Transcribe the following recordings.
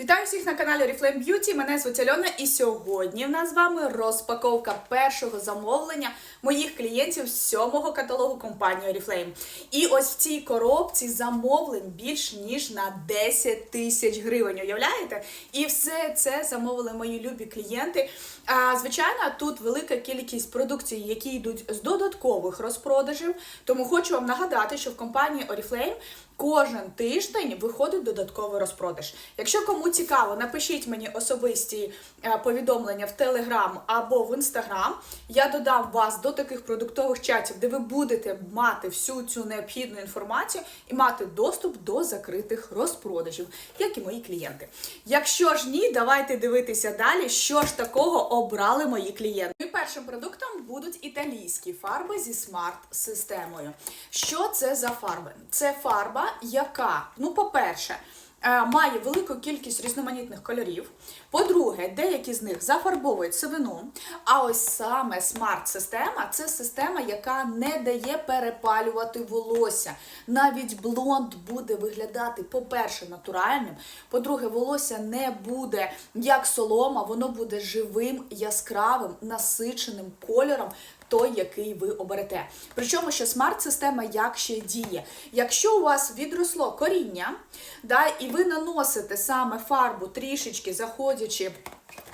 Вітаю всіх на каналі Oriflame Beauty. Мене звуть Альона, і сьогодні в нас з вами розпаковка першого замовлення моїх клієнтів з сьомого каталогу компанії Oriflame. І ось в цій коробці замовлень більш ніж на 10 тисяч гривень. Уявляєте? І все це замовили мої любі клієнти. А, звичайно, тут велика кількість продукції, які йдуть з додаткових розпродажів. Тому хочу вам нагадати, що в компанії Oriflame Кожен тиждень виходить додатковий розпродаж. Якщо кому цікаво, напишіть мені особисті е, повідомлення в Телеграм або в Інстаграм. Я додам вас до таких продуктових чатів, де ви будете мати всю цю необхідну інформацію і мати доступ до закритих розпродажів, як і мої клієнти. Якщо ж ні, давайте дивитися далі, що ж такого обрали мої клієнти. І першим продуктом будуть італійські фарби зі смарт-системою. Що це за фарби? Це фарба, яка, ну, по-перше, е, має велику кількість різноманітних кольорів. По-друге, деякі з них зафарбовують сивину. А ось саме смарт-система це система, яка не дає перепалювати волосся. Навіть блонд буде виглядати, по-перше, натуральним. По-друге, волосся не буде як солома, воно буде живим, яскравим, насиченим кольором той, який ви оберете. Причому, що смарт-система як ще діє. Якщо у вас відросло коріння, да, і ви наносите саме фарбу трішечки заходячи.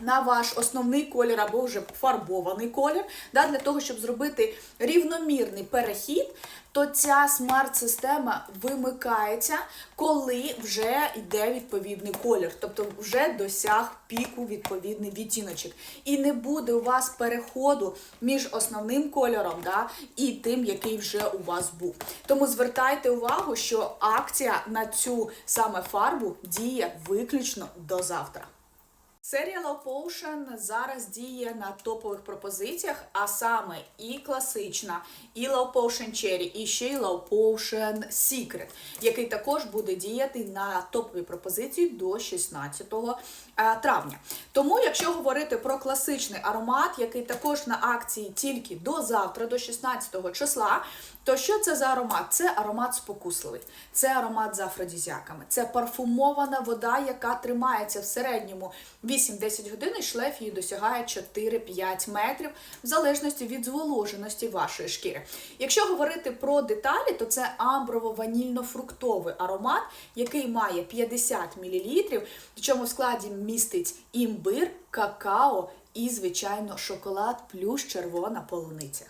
На ваш основний колір або вже фарбований колір, да, для того, щоб зробити рівномірний перехід, то ця смарт-система вимикається, коли вже йде відповідний колір, тобто вже досяг піку відповідний відтіночок. І не буде у вас переходу між основним кольором да, і тим, який вже у вас був. Тому звертайте увагу, що акція на цю саме фарбу діє виключно до завтра. Серія Low Potion зараз діє на топових пропозиціях, а саме і класична, і Low Potion Cherry, і ще й Low Potion Secret, який також буде діяти на топові пропозиції до 16 е, травня. Тому, якщо говорити про класичний аромат, який також на акції тільки до завтра, до 16 числа, то що це за аромат? Це аромат спокусливий, це аромат з афродізіаками, це парфумована вода, яка тримається в середньому 8-10 годин, і шлейф її досягає 4-5 метрів, в залежності від зволоженості вашої шкіри. Якщо говорити про деталі, то це амброво-ванільно-фруктовий аромат, який має 50 мл, причому в складі містить імбир, какао і, звичайно, шоколад плюс червона полуниця.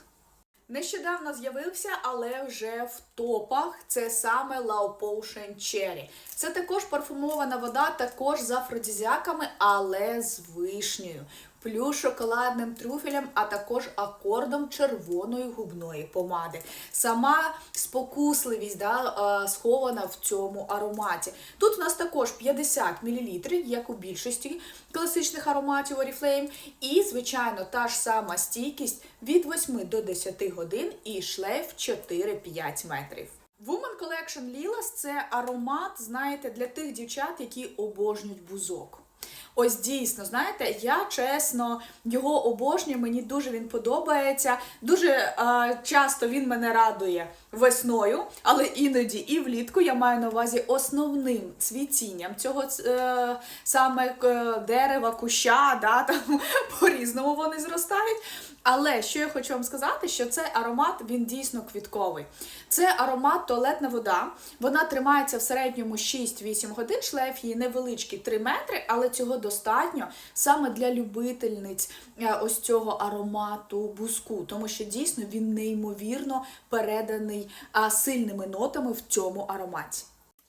Нещодавно з'явився, але вже в топах це саме Lao Potion Cherry. Це також парфумована вода, також з афродізіаками, але з вишнею. Плюс шоколадним трюфелем, а також акордом червоної губної помади. Сама спокусливість да, е, схована в цьому ароматі. Тут у нас також 50 мл, як у більшості класичних ароматів Oriflame. І, звичайно, та ж сама стійкість від 8 до 10 годин і шлейф 4-5 метрів. Woman Collection Lilas – це аромат, знаєте, для тих дівчат, які обожнюють бузок. Ось дійсно, знаєте, я чесно його обожнюю, мені дуже він подобається. Дуже е, часто він мене радує весною, але іноді і влітку я маю на увазі основним цвітінням цього е, саме е, дерева, куща, да, там по-різному вони зростають. Але що я хочу вам сказати, що цей аромат він дійсно квітковий. Це аромат туалетна вода. Вона тримається в середньому 6-8 годин. Шлейф її невеличкий 3 метри, але цього достатньо саме для любительниць е, ось цього аромату буску, тому що дійсно він неймовірно переданий сильними нотами в цьому ароматі.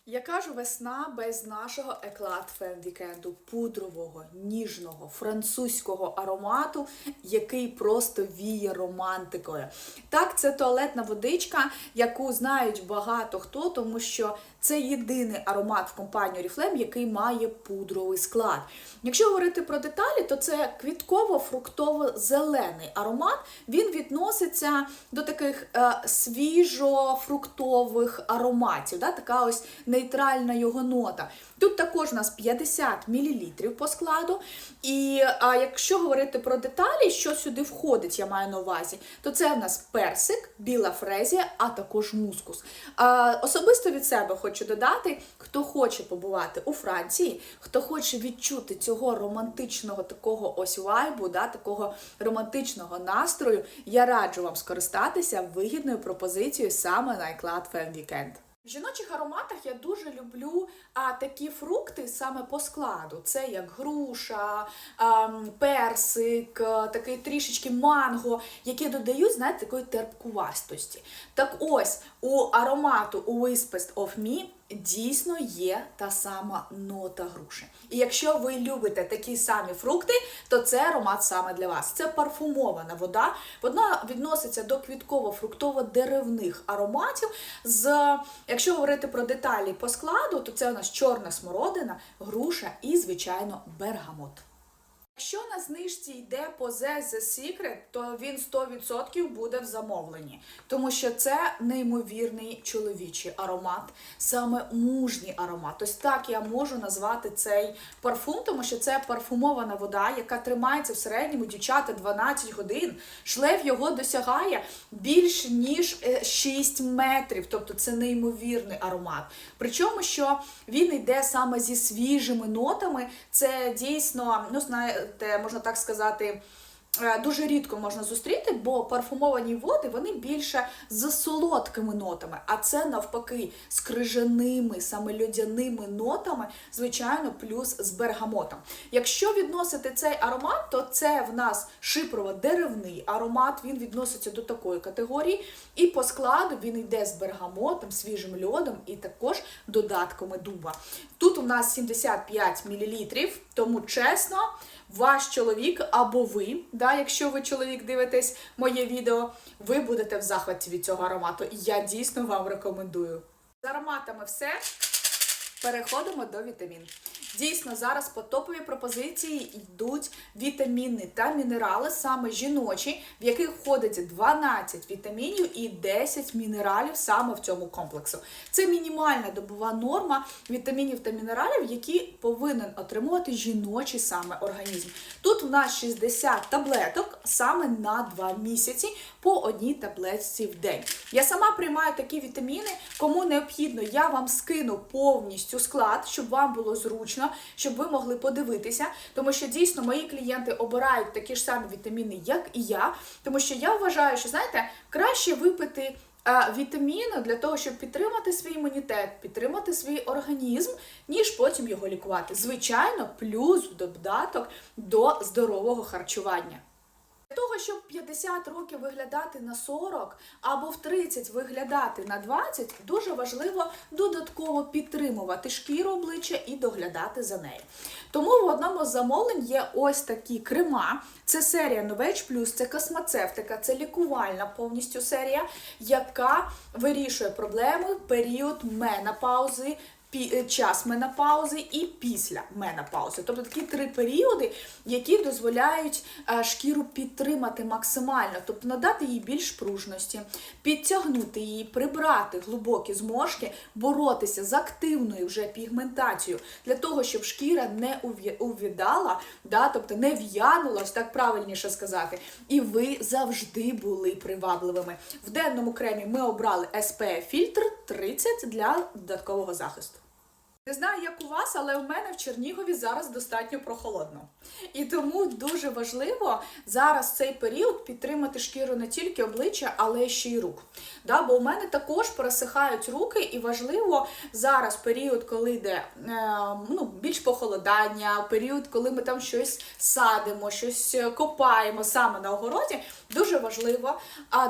Яка ж весна без нашого еклат фем вікенду, пудрового, ніжного, французького аромату, який просто віє романтикою. Так, це туалетна водичка, яку знають багато хто, тому що це єдиний аромат в компанії Oriflame, який має пудровий склад. Якщо говорити про деталі, то це квітково-фруктово-зелений аромат. Він відноситься до таких е, свіжо-фруктових ароматів. Да? Така ось нейтральна його нота. Тут також у нас 50 мл по складу. І а, якщо говорити про деталі, що сюди входить, я маю на увазі, то це в нас персик, біла фрезія, а також мускус. А, особисто від себе хочу додати, хто хоче побувати у Франції, хто хоче відчути цього романтичного такого ось вайбу, да, такого романтичного настрою, я раджу вам скористатися вигідною пропозицією саме на iCloud Fam Weekend. В жіночих ароматах я дуже люблю а, такі фрукти саме по складу. Це як груша, а, персик, а, такий трішечки манго, які додають, знаєте, такої терпкувастості. Так ось у аромату у Whispest of Me дійсно є та сама нота груші. І якщо ви любите такі самі фрукти, то це аромат саме для вас. Це парфумована вода. Вона відноситься до квітково-фруктово-деревних ароматів. З, якщо говорити про деталі по складу, то це у нас чорна смородина, груша і, звичайно, бергамот. Якщо на знижці йде Possess The Secret, то він 100% буде в замовленні, тому що це неймовірний чоловічий аромат, саме мужній аромат. Ось так я можу назвати цей парфум, тому що це парфумована вода, яка тримається в середньому дівчата 12 годин. Шлейф його досягає більш ніж е, 6 метрів, тобто це неймовірний аромат. Причому, що він йде саме зі свіжими нотами, це дійсно, ну знаєте, можна так сказати. е, Дуже рідко можна зустріти, бо парфумовані води вони більше з солодкими нотами, а це навпаки з крижаними, саме льодяними нотами, звичайно, плюс з бергамотом. Якщо відносити цей аромат, то це в нас шипрово-деревний аромат, він відноситься до такої категорії. І по складу він йде з бергамотом, свіжим льодом і також додатками дуба. Тут у нас 75 мл, тому чесно, ваш чоловік або ви, да, якщо ви чоловік дивитесь моє відео, ви будете в захваті від цього аромату. Я дійсно вам рекомендую. З ароматами все. Переходимо до вітамін. Дійсно, зараз по топовій пропозиції йдуть вітаміни та мінерали, саме жіночі, в яких входить 12 вітамінів і 10 мінералів саме в цьому комплексу. Це мінімальна добова норма вітамінів та мінералів, які повинен отримувати жіночий саме організм. Тут у нас 60 таблеток саме на 2 місяці по одній таблетці в день. Я сама приймаю такі вітаміни, кому необхідно, я вам скину повністю склад, щоб вам було зручно, щоб ви могли подивитися, тому що дійсно мої клієнти обирають такі ж самі вітаміни, як і я, тому що я вважаю, що знаєте, краще випити. е, Вітаміни для того, щоб підтримати свій імунітет, підтримати свій організм, ніж потім його лікувати. Звичайно, плюс додаток до здорового харчування. Для того, щоб 50 років виглядати на 40 або в 30 виглядати на 20, дуже важливо додатково підтримувати шкіру обличчя і доглядати за нею. Тому в одному з замовлень є ось такі крема. Це серія Novage Plus, це космоцевтика, це лікувальна повністю серія, яка вирішує проблеми період менопаузи, час менопаузи і після менопаузи. Тобто такі три періоди, які дозволяють е, шкіру підтримати максимально, тобто надати їй більш пружності, підтягнути її, прибрати глибокі зморшки, боротися з активною вже пігментацією для того, щоб шкіра не увідала, да, тобто не в'янула, ось так правильніше сказати, і ви завжди були привабливими. В денному кремі ми обрали SPF фільтр 30 для додаткового захисту. Не знаю, як у вас, але у мене в Чернігові зараз достатньо прохолодно. І тому дуже важливо зараз цей період підтримати шкіру не тільки обличчя, але ще й рук. Да, бо у мене також пересихають руки, і важливо зараз період, коли йде е, ну, більш похолодання, період, коли ми там щось садимо, щось копаємо саме на огороді, дуже важливо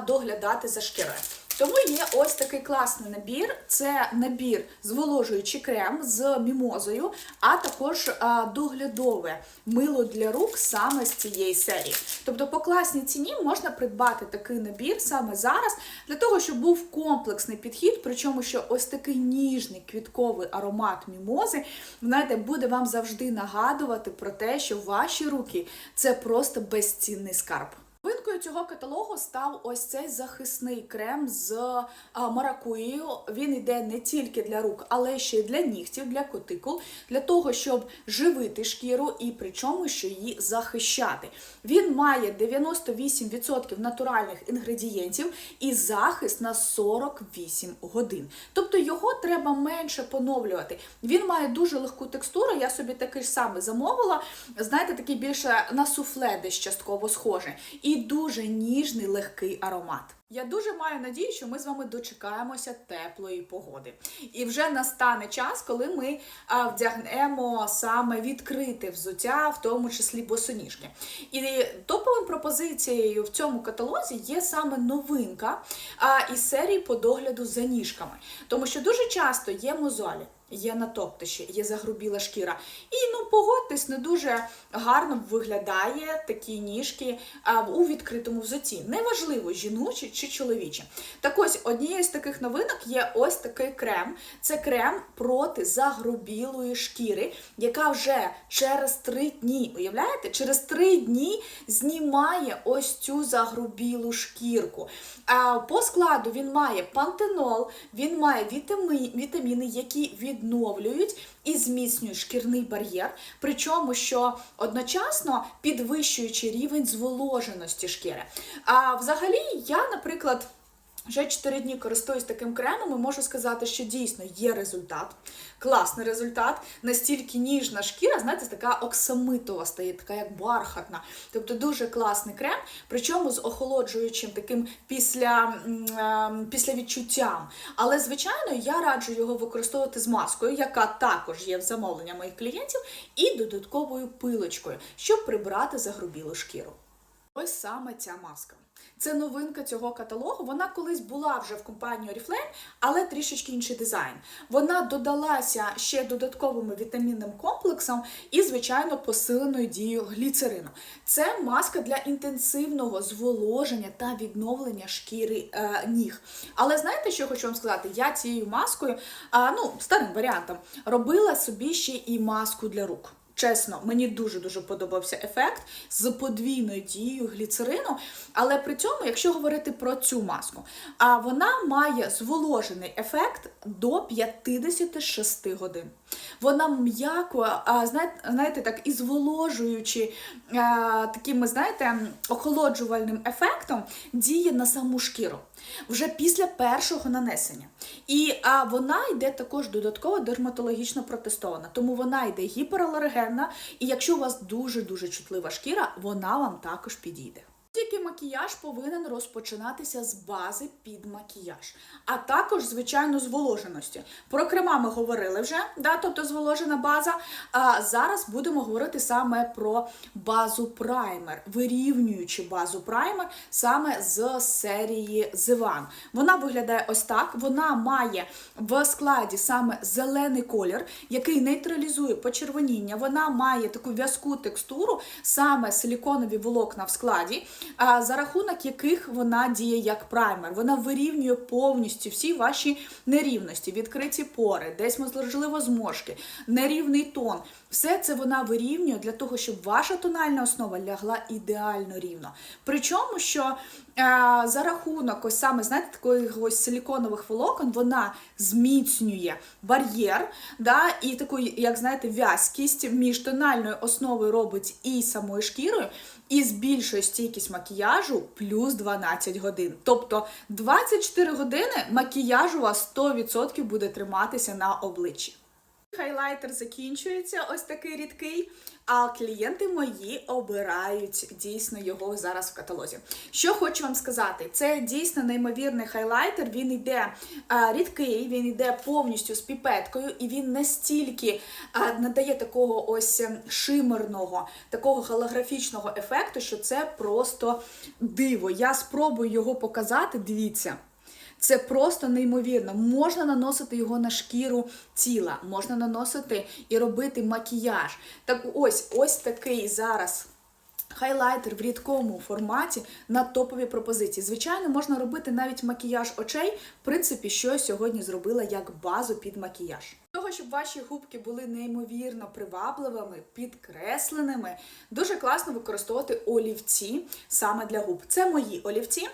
доглядати за шкірою. Тому є ось такий класний набір. Це набір зволожуючий крем з мімозою, а також доглядове мило для рук саме з цієї серії. Тобто по класній ціні можна придбати такий набір саме зараз, для того, щоб був комплексний підхід, причому що ось такий ніжний квітковий аромат мімози, знаєте, буде вам завжди нагадувати про те, що ваші руки це просто безцінний скарб. Новинкою цього каталогу став ось цей захисний крем з а, маракуєю. Він йде не тільки для рук, але ще й для нігтів, для кутикул, для того, щоб живити шкіру і причому що її захищати. Він має 98% натуральних інгредієнтів і захист на 48 годин. Тобто його треба менше поновлювати. Він має дуже легку текстуру. Я собі такий ж самий замовила. Знаєте, такий більше на суфле десь частково схоже. І дуже ніжний легкий аромат. Я дуже маю надію, що ми з вами дочекаємося теплої погоди. І вже настане час, коли ми вдягнемо саме відкрите взуття, в тому числі босоніжки. І топовою пропозицією в цьому каталозі є саме новинка із серії по догляду за ніжками. Тому що дуже часто є мозолі. Є натоптиші, є загрубіла шкіра. І ну погодьтесь, не дуже гарно виглядає такі ніжки у відкритому взутті. Неважливо, жіночі чи чоловічі. Так ось однією з таких новинок є ось такий крем. Це крем проти загрубілої шкіри, яка вже через три дні, уявляєте, через три дні знімає ось цю загрубілу шкірку. По складу він має пантенол, він має вітамі, вітаміни, які відновлюють і зміцнюють шкірний бар'єр, причому що одночасно підвищуючи рівень зволоженості шкіри. А взагалі, я, наприклад. Вже 4 дні користуюсь таким кремом і можу сказати, що дійсно є результат. Класний результат. Настільки ніжна шкіра, знаєте, така оксамитова стає, така як бархатна. Тобто дуже класний крем, причому з охолоджуючим таким після, після відчуттям. Але, звичайно, я раджу його використовувати з маскою, яка також є в замовлення моїх клієнтів, і додатковою пилочкою, щоб прибрати загрубілу шкіру. Ось саме ця маска. Це новинка цього каталогу. Вона колись була вже в компанії Oriflame, але трішечки інший дизайн. Вона додалася ще додатковим вітамінним комплексом і, звичайно, посиленою дією гліцерину. Це маска для інтенсивного зволоження та відновлення шкіри е, ніг. Але знаєте, що я хочу вам сказати? Я цією маскою, а, ну, старим варіантом, робила собі ще і маску для рук. Чесно, мені дуже-дуже подобався ефект з подвійною дією гліцерину. Але при цьому, якщо говорити про цю маску, а вона має зволожений ефект до 56 годин. Вона м'яко, а, знаєте, так, і зволожуючи а, таким, знаєте, охолоджувальним ефектом, діє на саму шкіру вже після першого нанесення. І а, вона йде також додатково дерматологічно протестована, тому вона йде гіпералергенна, і якщо у вас дуже-дуже чутлива шкіра, вона вам також підійде. Тільки макіяж повинен розпочинатися з бази під макіяж, а також, звичайно, зволоженості. Про крема ми говорили вже, да, тобто зволожена база. А зараз будемо говорити саме про базу праймер, вирівнюючи базу праймер саме з серії The. Вона виглядає ось так. Вона має в складі саме зелений колір, який нейтралізує почервоніння. Вона має таку в'язку текстуру, саме силіконові волокна в складі за рахунок яких вона діє як праймер. Вона вирівнює повністю всі ваші нерівності, відкриті пори, десь можливо зморшки, нерівний тон. Все це вона вирівнює для того, щоб ваша тональна основа лягла ідеально рівно. Причому, що а, за рахунок ось саме знаєте, таких силіконових волокон вона зміцнює бар'єр, да, і таку, як знаєте, в'язкість між тональною основою робить і самою шкірою, і збільшує стійкість макіяжу плюс 12 годин. Тобто 24 години макіяж у вас 100% буде триматися на обличчі. Хайлайтер закінчується, ось такий рідкий. А клієнти мої обирають дійсно його зараз в каталозі. Що хочу вам сказати, це дійсно неймовірний хайлайтер. Він йде а, рідкий, він йде повністю з піпеткою, і він настільки а, надає такого ось шимерного, такого голографічного ефекту, що це просто диво. Я спробую його показати. Дивіться. Це просто неймовірно. Можна наносити його на шкіру тіла, можна наносити і робити макіяж. Так ось ось такий зараз. Хайлайтер в рідкому форматі на топові пропозиції. Звичайно, можна робити навіть макіяж очей, в принципі, що я сьогодні зробила як базу під макіяж. Того, щоб ваші губки були неймовірно привабливими, підкресленими, дуже класно використовувати олівці саме для губ. Це мої олівці,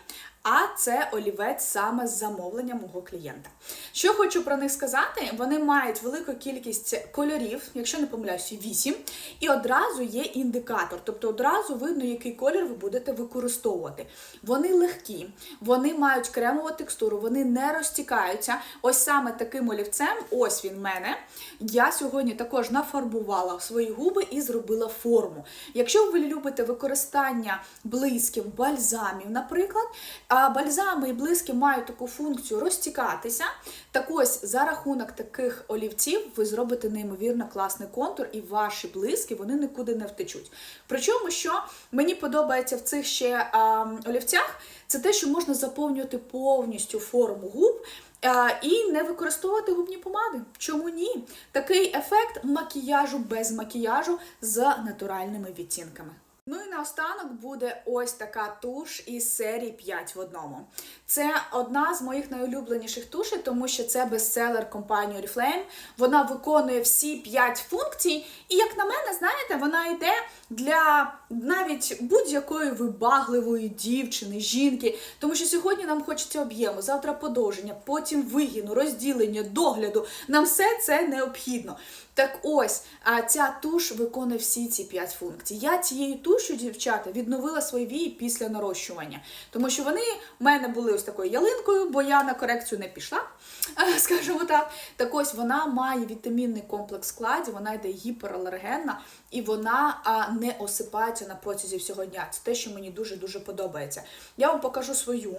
а це олівець саме з замовлення мого клієнта. Що хочу про них сказати, вони мають велику кількість кольорів, якщо не помиляюся, 8, і одразу є індикатор, тобто одразу видно, який колір ви будете використовувати. Вони легкі, вони мають кремову текстуру, вони не розтікаються. Ось саме таким олівцем, ось він мене. Я сьогодні також нафарбувала свої губи і зробила форму. Якщо ви любите використання блисків, бальзамів, наприклад, а бальзами і блиски мають таку функцію розтікатися, так ось за рахунок таких олівців ви зробите неймовірно класний контур, і ваші блиски вони нікуди не втечуть. Причому, що мені подобається в цих ще а, олівцях, це те, що можна заповнювати повністю форму губ. А, і не використовувати губні помади. Чому ні? Такий ефект макіяжу без макіяжу з натуральними відтінками. Ну і наостанок буде ось така туш із серії 5 в одному. Це одна з моїх найулюбленіших тушей, тому що це бестселер компанії Oriflame. Вона виконує всі 5 функцій, і, як на мене, знаєте, вона йде для навіть будь-якої вибагливої дівчини, жінки. Тому що сьогодні нам хочеться об'єму, завтра подовження, потім вигіну, розділення, догляду. Нам все це необхідно. Так ось, а ця туш виконує всі ці 5 функцій. Я цією тушю, дівчата, відновила свої вії після нарощування. Тому що вони в мене були ось такою ялинкою, бо я на корекцію не пішла, скажімо так. Так ось вона має вітамінний комплекс складі, вона йде гіпералергенна і вона не осипається на протязі всього дня. Це те, що мені дуже-дуже подобається. Я вам покажу свою.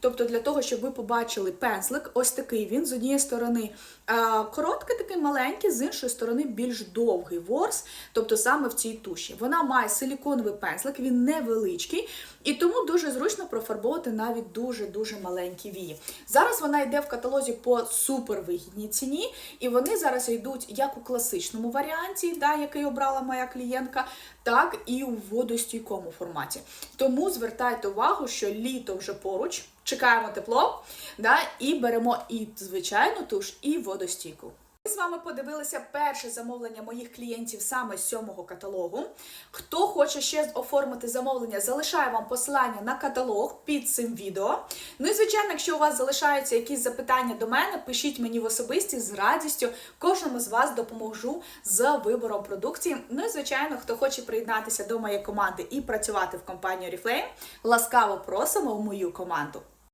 Тобто, для того, щоб ви побачили пензлик, ось такий він з однієї сторони короткий, такий маленький, з іншої сторони більш довгий ворс, тобто саме в цій туші. Вона має силіконовий пензлик, він невеличкий, і тому дуже зручно профарбовувати навіть дуже-дуже маленькі вії. Зараз вона йде в каталозі по супервигідній ціні, і вони зараз йдуть як у класичному варіанті, да, який обрала моя клієнтка, так і у водостійкому форматі. Тому звертайте увагу, що літо вже поруч, чекаємо тепло, да, і беремо і звичайну туш, і водостійку. Ми з вами подивилися перше замовлення моїх клієнтів саме з сьомого каталогу. Хто хоче ще оформити замовлення, залишаю вам посилання на каталог під цим відео. Ну і звичайно, якщо у вас залишаються якісь запитання до мене, пишіть мені в особисті з радістю. Кожному з вас допоможу з вибором продукції. Ну і звичайно, хто хоче приєднатися до моєї команди і працювати в компанії Oriflame, ласкаво просимо в мою команду.